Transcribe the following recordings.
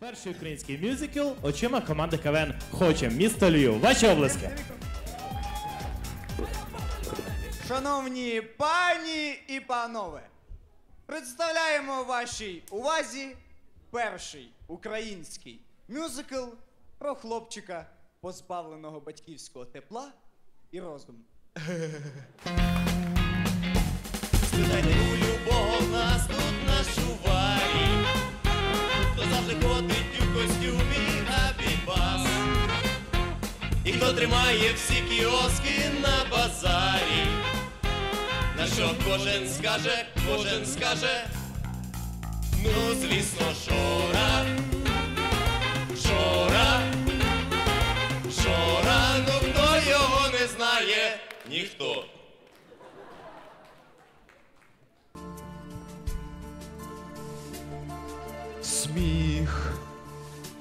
Перший український мюзикл очима команди КВН Хоче місто Львів. Ваші облески. Шановні пані і панове, представляємо вашій увазі перший український мюзикл про хлопчика, позбавленого батьківського тепла і розуму. і хто тримає всі кіоски на базарі, на що кожен скаже, кожен скаже, ну звісно, Жора, Жора, Жора, ну хто його не знає, ніхто. Сміх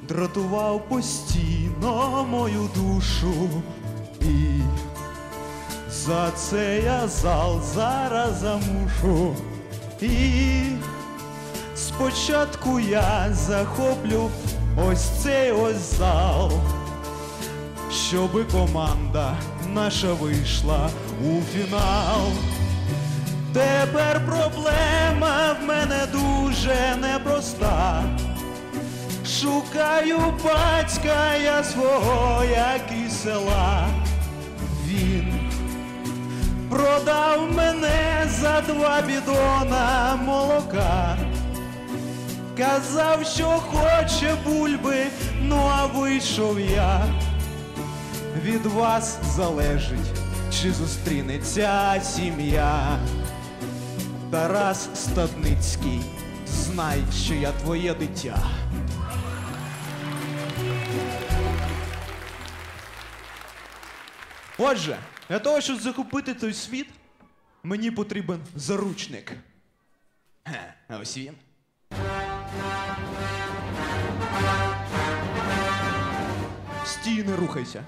дратував постійно мою душу, і за це я зал зараз замушу. І спочатку я захоплю ось цей ось зал, щоби команда наша вийшла у фінал. Тепер проблема в мене дуже непроста. Шукаю батька я свого, як із села. Він продав мене за два бідона молока. Казав, що хоче бульби, ну а вийшов я. Від вас залежить, чи зустрінеться сім'я. Тарас Стадницький, знай, що я твоє дитя. Отже, для того, щоб захопити той світ, мені потрібен заручник. Ге, А ось він. Стій, не рухайся.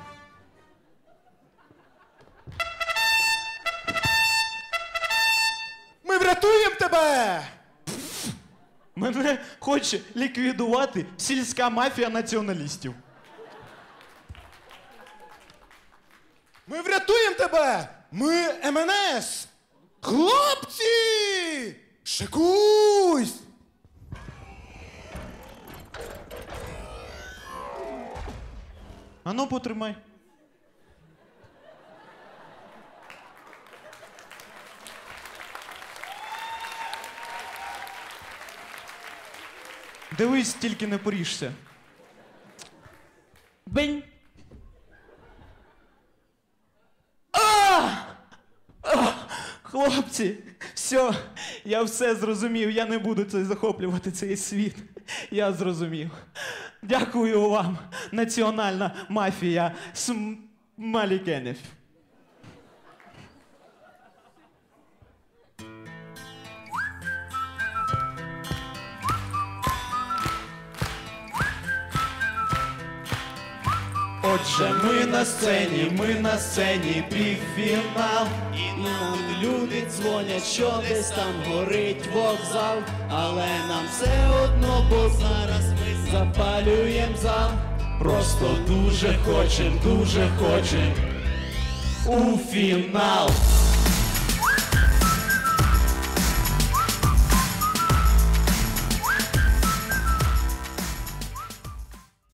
Ми врятуємо тебе! Мене хоче ліквідувати сільська мафія націоналістів. Ми врятуємо тебе! Ми МНС! Хлопці! Шикуйсь! Ану, потримай. Дивись, тільки не поріжся. Бень. А! А! Хлопці, все, я все зрозумів. Я не буду це захоплювати цей світ. Я зрозумів. Дякую вам, національна мафія Смалікенів. Отже, ми на сцені, ми на сцені півфінал. І нам люди дзвонять, що десь там горить вокзал, але нам все одно, бо зараз ми запалюєм зал. Просто дуже хочем, дуже хочем у фінал.